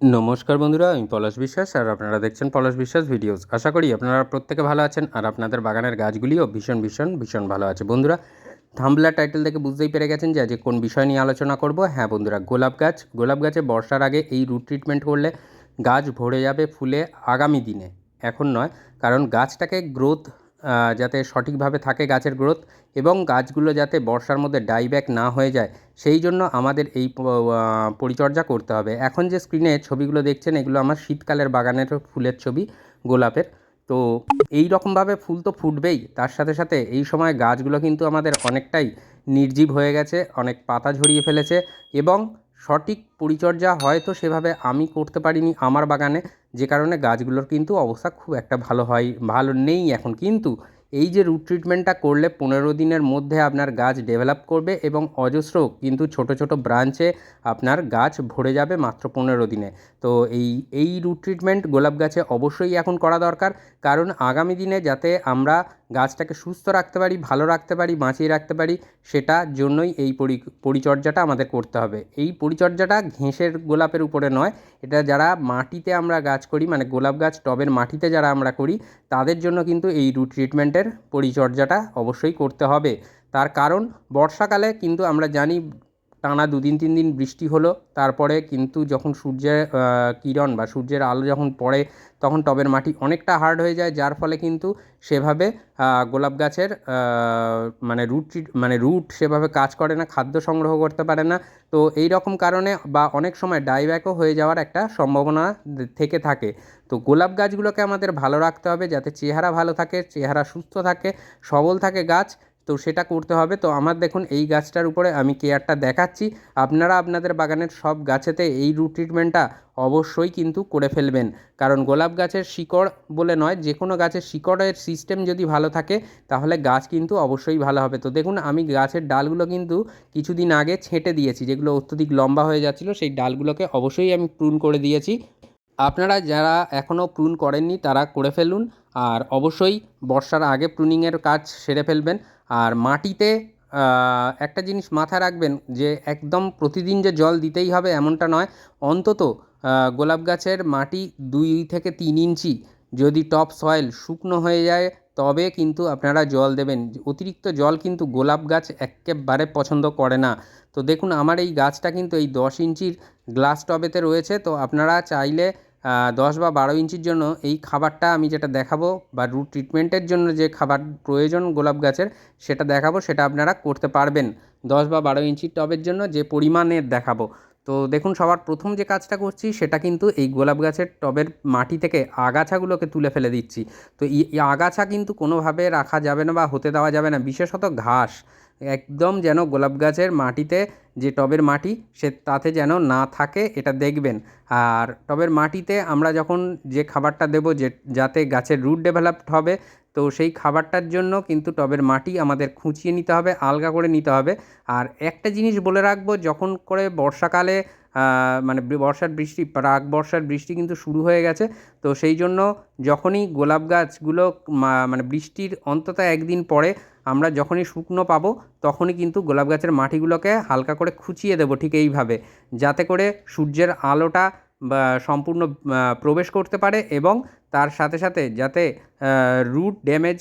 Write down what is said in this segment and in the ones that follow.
নমস্কার বন্ধুরা, আমি পলাশ বিশ্বাস আর আপনারা দেখছেন পলাশ বিশ্বাস ভিডিওস। আশা করি আপনারা প্রত্যেকে ভালো আছেন আর আপনাদের বাগানের গাছগুলিও ভীষণ ভীষণ ভীষণ ভালো আছে। বন্ধুরা থাম্বলার টাইটেল থেকে বুঝতেই পেরে গেছেন যে আজকে কোন বিষয় নিয়ে আলোচনা করব। হ্যাঁ বন্ধুরা, গোলাপ গাছ। গোলাপ গাছে বর্ষার আগে এই রুট ট্রিটমেন্ট করলে গাছ ভরে যাবে ফুলে আগামী দিনে। এখন নয়, কারণ গাছটাকে গ্রোথ যাতে সঠিকভাবে থাকে গাছের গ্রোথ এবং গাছগুলো যাতে বর্ষার মধ্যে ডাইব্যাক না হয়ে যায়, সেই জন্য আমাদের এই পরিচর্যা করতে হবে। এখন যে স্ক্রিনে ছবিগুলো দেখছেন, এগুলো আমার শীতকালের বাগানের ফুলের ছবি, গোলাপের। তো এই রকমভাবে ফুল তো ফুটবেই, তার সাথে সাথে এই সময় গাছগুলো কিন্তু আমাদের অনেকটাই নির্জীব হয়ে গেছে, অনেক পাতা ঝরিয়ে ফেলেছে এবং সঠিক পরিচর্যা হয়তো সেভাবে আমি করতে পারিনি আমার বাগানে যে কারণে গাছগুলোর কিন্তু অবস্থা খুব একটা ভালো হয়, ভালো নেই এখন। কিন্তু এই যে রুট ট্রিটমেন্টটা করলে পনেরো দিনের মধ্যে আপনার গাছ ডেভেলপ করবে এবং অজস্র কিন্তু ছোট ছোট ব্রাঞ্চে আপনার গাছ ভরে যাবে মাত্র পনেরো দিনে। তো এই এই রুট ট্রিটমেন্ট গোলাপ গাছে অবশ্যই এখন করা দরকার। কারণ আগামী দিনে যাতে আমরা গাছটাকে সুস্থ রাখতে পারি, ভালো রাখতে পারি, বাঁচিয়ে রাখতে পারি সেটার জন্যই এই পরিচর্যাটা আমাদের করতে হবে। এই পরিচর্যাটা ঘেঁষের গোলাপের উপরে নয়, এটা যারা মাটিতে আমরা গাছ করি মানে গোলাপ গাছ টবের মাটিতে যারা আমরা করি, তাদের জন্য কিন্তু এই রুট ট্রিটমেন্টের পরিচর্যাটা অবশ্যই করতে হবে। তার কারণ, বর্ষাকালে কিন্তু আমরা জানি টানা দুদিন, তিন দিন বৃষ্টি হলো, তারপরে কিন্তু যখন সূর্যের কিরণ বা সূর্যের আলো যখন পড়ে, তখন টবের মাটি অনেকটা হার্ড হয়ে যায়, যার ফলে কিন্তু সেভাবে গোলাপ গাছের মানে রুট মানে রুট সেভাবে কাজ করে না, খাদ্য সংগ্রহ করতে পারে না। তো এই রকম কারণে বা অনেক সময় ডাইব্যাকও হয়ে যাওয়ার একটা সম্ভাবনা থেকে থাকে। তো গোলাপ গাছগুলোকে আমাদের ভালো রাখতে হবে, যাতে চেহারা ভালো থাকে, চেহারা সুস্থ থাকে, সবল থাকে গাছ। তো সেটা করতে হবে। তো আমার দেখুন, এই গাছটার উপরে আমি কেয়ারটা দেখাচ্ছি। আপনারা আপনাদের বাগানের সব গাছেতে এই রুট ট্রিটমেন্টটা অবশ্যই কিন্তু করে ফেলবেন। কারণ গোলাপ গাছের শিকড় বলে নয় যে কোনো গাছের শিকড়ের সিস্টেম যদি ভালো থাকে, তাহলে গাছ কিন্তু অবশ্যই ভালো হবে। তো দেখুন, আমি গাছের ডালগুলো কিন্তু কিছুদিন আগে ছেঁটে দিয়েছি, যেগুলো অত্যধিক লম্বা হয়ে যাচ্ছিল, সেই ডালগুলোকে অবশ্যই আমি প্রুন করে দিয়েছি। আপনারা যারা এখনও প্রুন করেননি, তারা করে ফেলুন। আর অবশ্যই বর্ষার আগে প্রুনিংয়ের কাজ সেরে ফেলবেন। আর মাটিতে একটা জিনিস মাথায় রাখবেন যে একদম প্রতিদিন যে জল দিতেই হবে এমনটা নয়। অন্তত গোলাপ গাছের মাটি দুই থেকে তিন ইঞ্চি যদি টপ সয়েল শুকনো হয়ে যায়, তবে কিন্তু আপনারা জল দেবেন। অতিরিক্ত জল কিন্তু গোলাপ গাছ একেবারে পছন্দ করে না। তো দেখুন, আমার এই গাছটা কিন্তু এই দশ ইঞ্চির গ্লাস টবেতে রয়েছে। তো আপনারা চাইলে দশ বা বারো ইঞ্চির জন্য এই খাবারটা আমি যেটা দেখাবো বা রুট ট্রিটমেন্টের জন্য যে খাবার প্রয়োজন গোলাপ গাছের, সেটা দেখাবো, সেটা আপনারা করতে পারবেন দশ বা বারো ইঞ্চির টবের জন্য যে পরিমাণের দেখাবো। তো দেখুন, সবার প্রথম যে কাজটা করছি, সেটা কিন্তু এই গোলাপ গাছের টবের মাটি থেকে আগাছাগুলোকে তুলে ফেলে দিচ্ছি। তো এই আগাছা কিন্তু কোনোভাবে রাখা যাবে না বা হতে দেওয়া যাবে না, বিশেষত ঘাস। একদম যেন গোলাপ গাছের মাটিতে যে টবের মাটি, সে তাতে যেন না থাকে, এটা দেখবেন। আর টবের মাটিতে আমরা যখন যে খাবারটা দেবো, যে, যাতে গাছের রুট ডেভেলপড হবে, তো সেই খাবারটার জন্য কিন্তু টবের মাটি আমাদের খুঁচিয়ে নিতে হবে, আলগা করে নিতে হবে। আর একটা জিনিস বলে রাখব, যখন করে বর্ষাকালে মানে বর্ষার বৃষ্টি, প্রাক বর্ষার বৃষ্টি কিন্তু শুরু হয়ে গেছে, তো সেই জন্য যখনই গোলাপ গাছগুলো মানে বৃষ্টির অন্তত একদিন পরে আমরা যখনই শুকনো পাবো, তখনই কিন্তু গোলাপ গাছের মাটিগুলোকে হালকা করে খুঁচিয়ে দেবো ঠিক এইভাবে। যাতে করে সূর্যের আলোটা সম্পূর্ণ প্রবেশ করতে পারে এবং তার সাথে সাথে যাতে রুট ড্যামেজ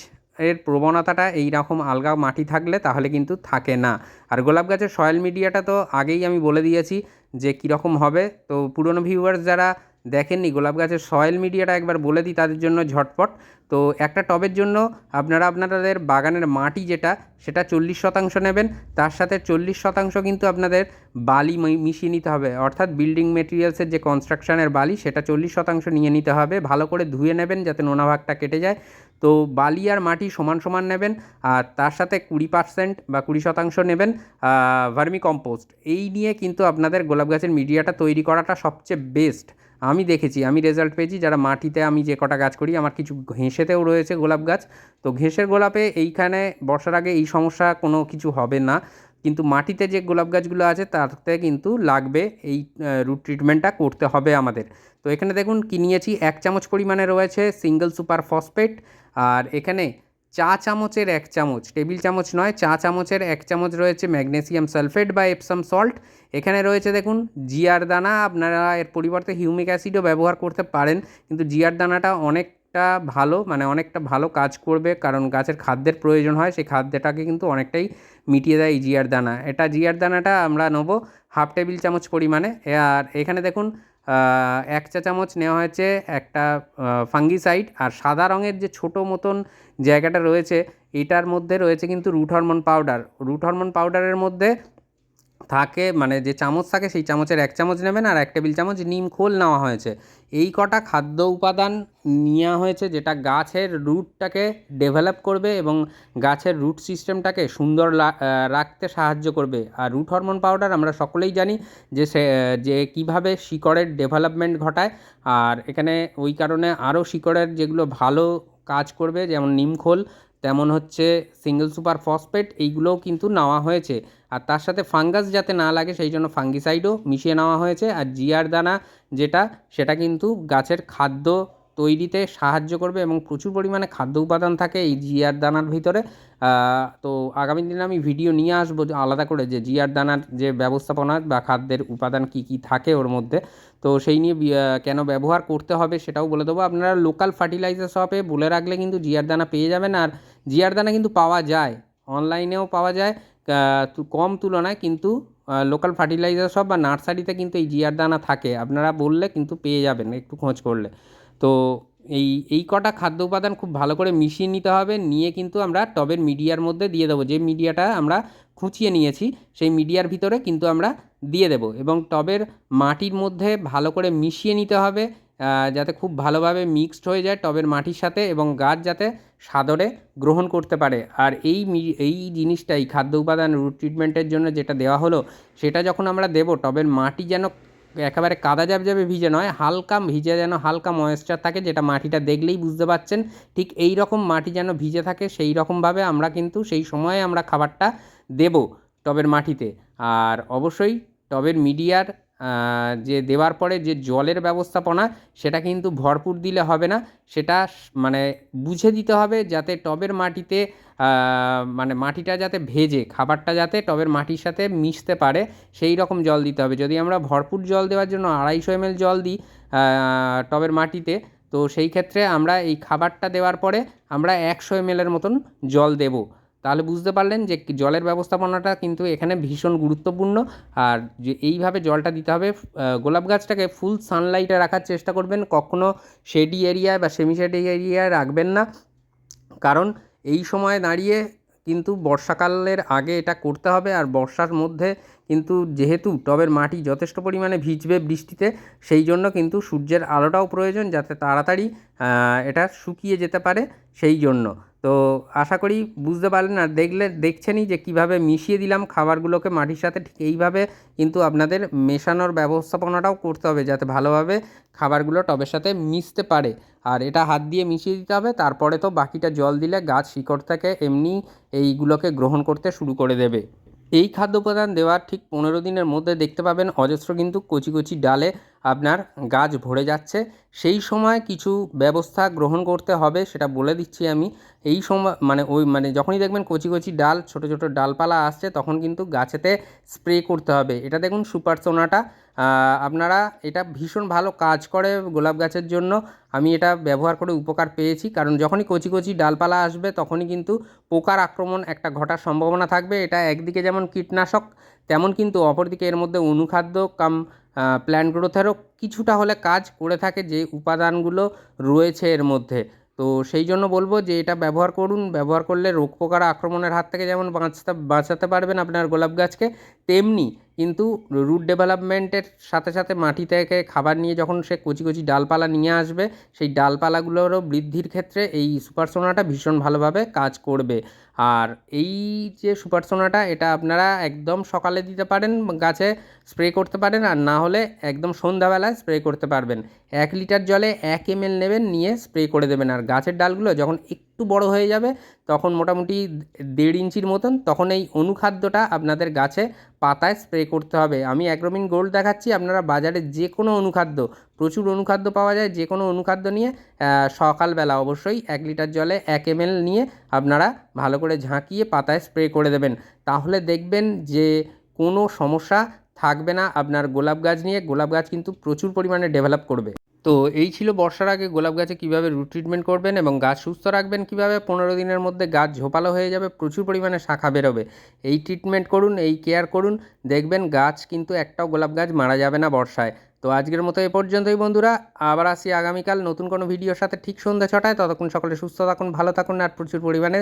এর প্রবণতাটা এই রকম আলগা মাটি থাকলে তাহলে কিন্তু থাকে না। আর গোলাপ গাছের সয়েল মিডিয়াটা তো আগেই আমি বলে দিয়েছি যে কীরকম হবে। তো পুরনো ভিউয়ার্স যারা দেখেননি, গোলাপ গাছের সয়েল মিডিয়াটা একবার বলে দিই তাদের জন্য ঝটপট। তো একটা টবের জন্য আপনারা আপনাদের বাগানের মাটি যেটা, সেটা চল্লিশ শতাংশ নেবেন, তার সাথে চল্লিশ শতাংশ কিন্তু আপনাদের বালি মিশিয়ে নিতে হবে। অর্থাৎ বিল্ডিং মেটেরিয়ালসের যে কনস্ট্রাকশনের বালি, সেটা চল্লিশ শতাংশ নিয়ে নিতে হবে। ভালো করে ধুয়ে নেবেন যাতে নোনা ভাগটা কেটে যায়। তো বালি আর মাটি সমান সমান নেবেন, আর তার সাথে কুড়ি পার্সেন্ট বা কুড়ি শতাংশ নেবেন ভার্মি কম্পোস্ট এই নিয়ে কিন্তু আপনাদের গোলাপ গাছের মিডিয়াটা তৈরি করাটা সবচেয়ে বেস্ট আমি দেখেছি, আমি রেজাল্ট পেয়েছি, যারা মাটিতে আমি যে কটা গাছ করি, আমার কিছু ঘেঁষেতেও রয়েছে গোলাপ গাছ। তো ঘেঁষের গোলাপে এইখানে বর্ষার আগে এই সমস্যা কোনো কিছু হবে না। কিন্তু মাটিতে যে গোলাপ গাছগুলো আছে, তাতে কিন্তু লাগবে এই রুট ট্রিটমেন্টটা করতে হবে আমাদের। তো এখানে দেখুন কি নিয়েছি এক চামচ পরিমাণে রয়েছে সিঙ্গেল সুপার ফসফেট আর এখানে চা চামচের এক চামচ, টেবিল চামচ নয়, চা চামচের এক চামচ রয়েছে ম্যাগনেসিয়াম সালফেট বা এপসাম সল্ট এখানে রয়েছে দেখুন জিয়ার দানা, আপনারা এর পরিবর্তে হিউমিক অ্যাসিডও ব্যবহার করতে পারেন, কিন্তু জিয়ার দানাটা অনেকটা ভালো মানে অনেকটা ভালো কাজ করবে, কারণ গাছের খাদ্যের প্রয়োজন হয়, সেই খাদ্যটাকে কিন্তু অনেকটাই মিটিয়ে দেয় জিয়ার দানা। এটা জিয়ার দানাটা আমরা নেব হাফ টেবিল চামচ পরিমাণে, আর এখানে দেখুন এক চা চামচ নেওয়া হয়েছে একটা ফাঙ্গিসাইড আর সাদা রঙের যে ছোটো মতন জায়গাটা রয়েছে, এটার মধ্যে রয়েছে কিন্তু root hormone powder root hormone পাউডারের মধ্যে থাকে মানে যে চামচ থাকে সেই চামচের এক চামচ নেবেন আর এক টেবিল চামচ নিম খোল নেওয়া হয়েছে। এই কটা খাদ্য উপাদান নেওয়া হয়েছে যেটা গাছের রুটটাকে ডেভেলপ করবে এবং গাছের রুট সিস্টেমটাকে সুন্দর রাখতে সাহায্য করবে। আর রুট হরমোন পাউডার আমরা সকলেই জানি যে সে, যে কীভাবে শিকড়ের ডেভেলপমেন্ট ঘটায়। আর এখানে ওই কারণে আরও শিকড়ের যেগুলো ভালো কাজ করবে, যেমন নিমখোল তেমন হচ্ছে সিঙ্গেল সুপার ফসফেট এইগুলোও কিন্তু নেওয়া হয়েছে। আর তার সাথে ফাঙ্গাস যাতে না লাগে, সেই জন্য ফাঙ্গিসাইডও মিশিয়ে নেওয়া হয়েছে। আর জিয়ার দানা যেটা, সেটা কিন্তু গাছের খাদ্য তৈরিতে সাহায্য করবে এবং প্রচুর পরিমাণে খাদ্য উপাদান থাকে এই জিয়ার দানার ভিতরে। তো আগামী দিনে আমি ভিডিও নিয়ে আসব আলাদা করে যে জিয়ার দানার যে ব্যবস্থাপনা বা খাদ্যের উপাদান কি কি থাকে ওর মধ্যে। তো সেই নিয়ে কেন ব্যবহার করতে হবে সেটাও বলে দেবো। আপনারা লোকাল ফার্টিলাইজার শপে বলে রাখলে কিন্তু জিয়ার দানা পেয়ে যাবেন আর জিয়ার দানা কিন্তু পাওয়া যায়, অনলাইনেও পাওয়া যায় কম তুলনায় কিন্তু লোকাল ফার্টিলাইজার শপ বা নার্সারিতে কিন্তু এই জিয়ার দানা থাকে। আপনারা বললে কিন্তু পেয়ে যাবেন একটু খোঁজ করলে। তো এই এই কটা খাদ্য উপাদান খুব ভালো করে মিশিয়ে নিতে হবে, নিয়ে কিন্তু আমরা টবের মিডিয়ার মধ্যে দিয়ে দেবো। যে মিডিয়াটা আমরা খুঁচিয়ে নিয়েছি, সেই মিডিয়ার ভিতরে কিন্তু আমরা দিয়ে দেবো এবং টবের মাটির মধ্যে ভালো করে মিশিয়ে নিতে হবে যাতে খুব ভালোভাবে মিক্সড হয়ে যায় টবের মাটির সাথে এবং গাছ যাতে সাদরে গ্রহণ করতে পারে। আর এই এই জিনিসটাই খাদ্য উপাদান রুট ট্রিটমেন্টের জন্য যেটা দেওয়া হলো, সেটা যখন আমরা দেবো, টবের মাটি যেন একেবারে কাদা যাবে যাবে ভিজে নয়, হালকা ভিজে যেন হালকা ময়েশ্চার থাকে, যেটা মাটিটা দেখলেই বুঝতে পারছেন ঠিক এই রকম মাটি যেন ভিজে থাকে, সেই রকমভাবে আমরা কিন্তু সেই সময়ে আমরা খাবারটা দেব টবের মাটিতে। আর অবশ্যই টবের মিডিয়ার যে দেওয়ার পরে যে জলের ব্যবস্থাপনা, সেটা কিন্তু ভরপুর দিলে হবে না। সেটা মানে বুঝে দিতে হবে যাতে টবের মাটিতে মানে মাটিটা যাতে ভেজে, খাবারটা যাতে টবের মাটির সাথে মিশতে পারে, সেই রকম জল দিতে হবে। যদি আমরা ভরপুর জল দেওয়ার জন্য আড়াইশো এমএল জল দিই টবের মাটিতে, তো সেই ক্ষেত্রে আমরা এই খাবারটা দেওয়ার পরে আমরা একশো এমএলের মতন জল দেবো। তাহলে বুঝতে পারলেন যে জলের ব্যবস্থাপনাটা কিন্তু এখানে ভীষণ গুরুত্বপূর্ণ। আর যে এইভাবে জলটা দিতে হবে গোলাপ গাছটাকে ফুল সানলাইটে রাখার চেষ্টা করবেন কখনও শেডি এরিয়ায় বা সেমি শেডি এরিয়ায় রাখবেন না। কারণ এই সময় দাঁড়িয়ে কিন্তু বর্ষাকালের আগে এটা করতে হবে, আর বর্ষার মধ্যে কিন্তু যেহেতু টবের মাটি যথেষ্ট পরিমাণে ভিজবে বৃষ্টিতে, সেই জন্য কিন্তু সূর্যের আলোটাও প্রয়োজন যাতে তাড়াতাড়ি এটা শুকিয়ে যেতে পারে, সেই জন্য। তো আশা করি বুঝতে পারলেন আর দেখলে, দেখছেনই যে কীভাবে মিশিয়ে দিলাম খাবারগুলোকে মাটির সাথে ঠিক এইভাবে, কিন্তু আপনাদের মেশানোর ব্যবস্থাপনাটাও করতে হবে যাতে ভালোভাবে খাবারগুলো টবের সাথে মিশতে পারে। আর এটা হাত দিয়ে মিশিয়ে দিতে হবে, তারপরে তো বাকিটা জল দিলে গাছ শিকড় থেকে এমনি এইগুলোকে গ্রহণ করতে শুরু করে দেবে। এই খাদ্য উপাদান দেওয়ার ঠিক পনেরো দিনের মধ্যে দেখতে পাবেন অজস্র কিন্তু কচি কচি ডালে আপনার গাছ ভরে যাচ্ছে। সেই সময় কিছু ব্যবস্থা গ্রহণ করতে হবে, সেটা বলে দিচ্ছি আমি। এই সময় মানে ওই মানে যখনই দেখবেন কচি কচি ডাল, ছোট ছোট ডালপালা আসছে, তখন কিন্তু গাছেতে স্প্রে করতে হবে। এটা দেখুন সুপার সোনাটা। আপনারা এটা ভীষণ ভালো কাজ করে গোলাপ গাছের জন্য। আমি এটা ব্যবহার করে উপকার পেয়েছি, কারণ যখনই কচি কচি ডালপালা আসবে তখনই কিন্তু পোকার আক্রমণ একটা ঘটার সম্ভাবনা থাকবে। এটা একদিকে যেমন কীটনাশক, তেমন কিন্তু অপরদিকে এর মধ্যে অনুখাদ্য, কাম প্ল্যান্ট গ্রোথেরও কিছুটা হলে কাজ করে থাকে যে উপাদানগুলো রয়েছে এর মধ্যে। তো সেই জন্য বলব যে এটা ব্যবহার করুন। ব্যবহার করলে রোগ পোকার আক্রমণের হাত থেকে যেমন বাঁচতে, বাঁচাতে পারবেন আপনার গোলাপ গাছকে, তেমনি কিন্তু রুট ডেভেলপমেন্টের সাথে সাথে মাটি থেকে খাবার নিয়ে যখন সে কচি কচি ডালপালা নিয়ে আসবে, সেই ডালপালাগুলোরও বৃদ্ধির ক্ষেত্রে এই সুপারসোনাটা ভীষণ ভালোভাবে কাজ করবে। আর এই যে সুপারসোনাটা এটা আপনারা একদম সকালে দিতে পারেন, গাছে স্প্রে করতে পারেন, আর না হলে একদম সন্ধ্যাবেলায় স্প্রে করতে পারবেন। এক লিটার জলে এক এমএল নেবেন, নিয়ে স্প্রে করে দেবেন। আর গাছের ডালগুলো যখন একটু বড় হয়ে যাবে, তখন মোটামুটি দেড় ইঞ্চির মতন, তখন এই অনুখাদ্যটা আপনাদের গাছে পাতায় স্প্রে করতে হবে। আমি অ্যাগ্রোমিন গোল্ড দেখাচ্ছি, আপনারা বাজারে যে কোনো অনুখাদ্য, প্রচুর অনুখাদ্য পাওয়া যায়, যে কোনো অনুখাদ্য নিয়ে সকালবেলা অবশ্যই এক লিটার জলে এক এম নিয়ে আপনারা ভালো করে ঝাঁকিয়ে পাতায় স্প্রে করে দেবেন। তাহলে দেখবেন যে কোনো সমস্যা থাকবে না আপনার গোলাপ গাছ নিয়ে, গোলাপ গাছ কিন্তু প্রচুর পরিমাণে ডেভেলপ করবে। তো এই ছিল বর্ষার আগে গোলাপ গাছে কীভাবে রুট ট্রিটমেন্ট করবেন এবং গাছ সুস্থ রাখবেন কীভাবে? পনেরো দিনের মধ্যে গাছ ঝোপালো হয়ে যাবে, প্রচুর পরিমাণে শাখা বেরোবে। এই ট্রিটমেন্ট করুন, এই কেয়ার করুন, দেখবেন গাছ কিন্তু একটাও গোলাপ গাছ মারা যাবে না বর্ষায়। তো আজকের মতো এ পর্যন্তই বন্ধুরা, আবার আসি আগামীকাল নতুন কোনো ভিডিওর সাথে ঠিক সন্ধ্যা ছটায়। ততক্ষণ সকলে সুস্থ থাকুন, ভালো থাকুন আর প্রচুর পরিমাণে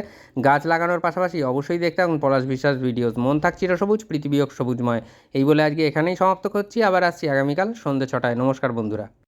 গাছ লাগানোর পাশাপাশি অবশ্যই দেখতে থাকুন পলাশ বিশ্বাস ভিডিওস মন থাক চিরসবুজ পৃথিবী সবুজময়। এই বলে আজকে এখানেই সমাপ্ত করছি, আবার আসছি আগামীকাল সন্ধ্যে ছটায়। নমস্কার বন্ধুরা।